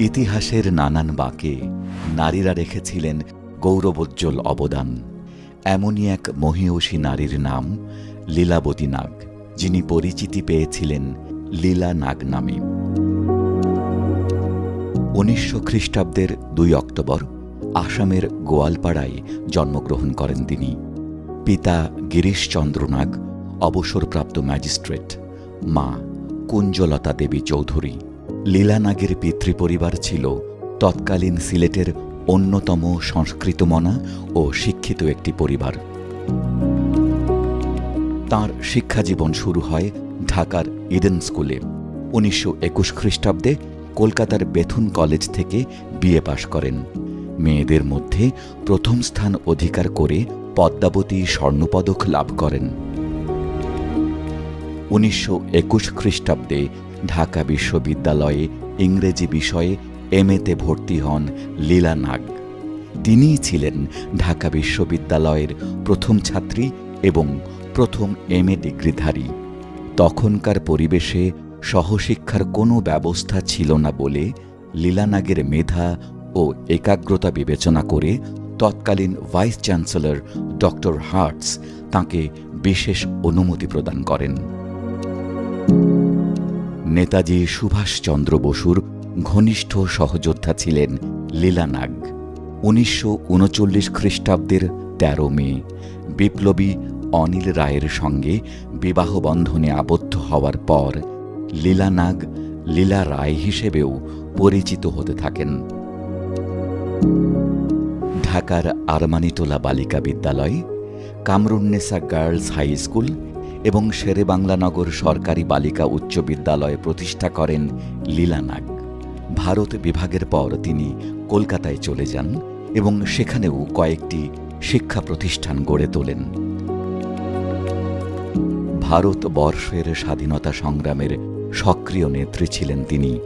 ইতিহাসের নানান বাঁকে নারীরা রেখেছিলেন গৌরবোজ্জ্বল অবদান। এমনই এক মহিয়সী নারীর নাম লীলাবতী নাগ, যিনি পরিচিতি পেয়েছিলেন লীলা নাগ নামে। উনিশশো খ্রিস্টাব্দের দুই অক্টোবর, আসামের গোয়ালপাড়ায় জন্মগ্রহণ করেন তিনি। পিতা গিরিশচন্দ্র নাগ, অবসরপ্রাপ্ত ম্যাজিস্ট্রেট, মা কুঞ্জলতা দেবী চৌধুরী। লীলা নাগের পিতৃপরিবার ছিল তৎকালীন সিলেটের অন্যতম সংস্কৃতমনা ও শিক্ষিত একটি পরিবার। তাঁর শিক্ষাজীবন শুরু হয় ঢাকার ইডেন স্কুলে। উনিশশো একুশ খ্রিস্টাব্দে কলকাতার বেথুন কলেজ থেকে বিএ পাশ করেন। মেয়েদের মধ্যে প্রথম স্থান অধিকার করে পদ্মাবতী স্বর্ণপদক লাভ করেন। উনিশশো একুশ খ্রিস্টাব্দে ঢাকা বিশ্ববিদ্যালয়ে ইংরেজি বিষয়ে এমএতে ভর্তি হন লীলা নাগ। তিনিই ছিলেন ঢাকা বিশ্ববিদ্যালয়ের প্রথম ছাত্রী এবং প্রথম এমএ ডিগ্রিধারী। তখনকার পরিবেশে সহশিক্ষার কোনো ব্যবস্থা ছিল না বলে লীলানাগের মেধা ও একাগ্রতা বিবেচনা করে তৎকালীন ভাইস চ্যান্সেলর ডক্টর হার্টস তাঁকে বিশেষ অনুমতি প্রদান করেন। নেতাজি সুভাষচন্দ্র বসুর ঘনিষ্ঠ সহযোদ্ধা ছিলেন লীলা নাগ উনিশশো উনচল্লিশ খ্রিস্টাব্দের তেরো মে, বিপ্লবী অনিল রায়ের সঙ্গে বিবাহ বন্ধনে আবদ্ধ হওয়ার পর লীলা নাগ লীলা রায় হিসেবেও পরিচিত হতে থাকেন। ঢাকার আরমানিটোলা বালিকা বিদ্যালয় কামরুন্নেসা গার্লস হাই স্কুল এবং শেরে শেরেবাংলানগর সরকারি বালিকা উচ্চ বিদ্যালয় প্রতিষ্ঠা করেন লীলা নাগ ভারত বিভাগের পর তিনি কলকাতায় চলে যান এবং সেখানেও কয়েকটি শিক্ষা প্রতিষ্ঠান গড়ে তোলেন। ভারতবর্ষের স্বাধীনতা সংগ্রামের সক্রিয় নেত্রী ছিলেন তিনি।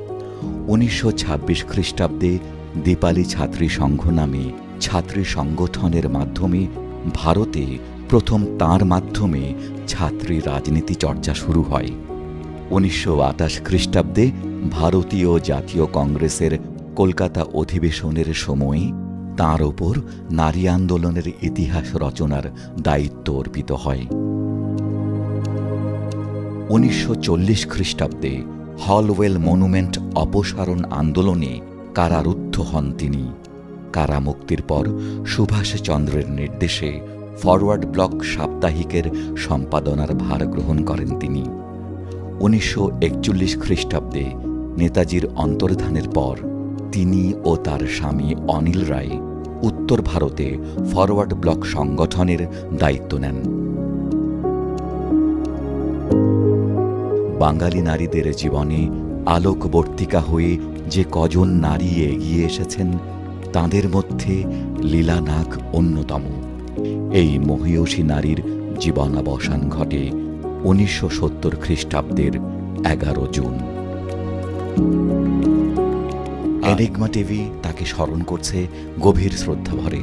উনিশশো ছাব্বিশ খ্রিস্টাব্দে দীপালি ছাত্রী সংঘ নামে ছাত্রী সংগঠনের মাধ্যমে ভারতে প্রথম তার মাধ্যমে ছাত্রী রাজনীতি চর্চা শুরু হয়। উনিশশো আটাশ খ্রিস্টাব্দে ভারতীয় জাতীয় কংগ্রেসের কলকাতা অধিবেশনের সময় তাঁর ওপর নারী আন্দোলনের ইতিহাস রচনার দায়িত্ব অর্পিত হয়। উনিশশো চল্লিশ খ্রিস্টাব্দে হলওয়েল মনুমেন্ট অপসারণ আন্দোলনে কারারুদ্ধ হন তিনি। কারামুক্তির পর সুভাষচন্দ্রের নির্দেশে ফরওয়ার্ড ব্লক সাপ্তাহিকের সম্পাদনার ভার গ্রহণ করেন তিনি। উনিশশো একচল্লিশ খ্রিস্টাব্দে নেতাজির অন্তর্ধানের পর তিনি ও তার স্বামী অনিল রায় উত্তর ভারতে ফরওয়ার্ড ব্লক সংগঠনের দায়িত্ব নেন। বাঙালি নারীদের জীবনে আলোকবর্তিকা হয়ে যে কজন নারী এগিয়ে এসেছেন, তাদের মধ্যে লীলা নাগ অন্যতম। এই মহিয়সী নারীর জীবনাবসান ঘটে উনিশশো সত্তর খ্রিস্টাব্দের এগারো জুন। এনিগমা টিভি তাকে স্মরণ করছে গভীর শ্রদ্ধা ভরে।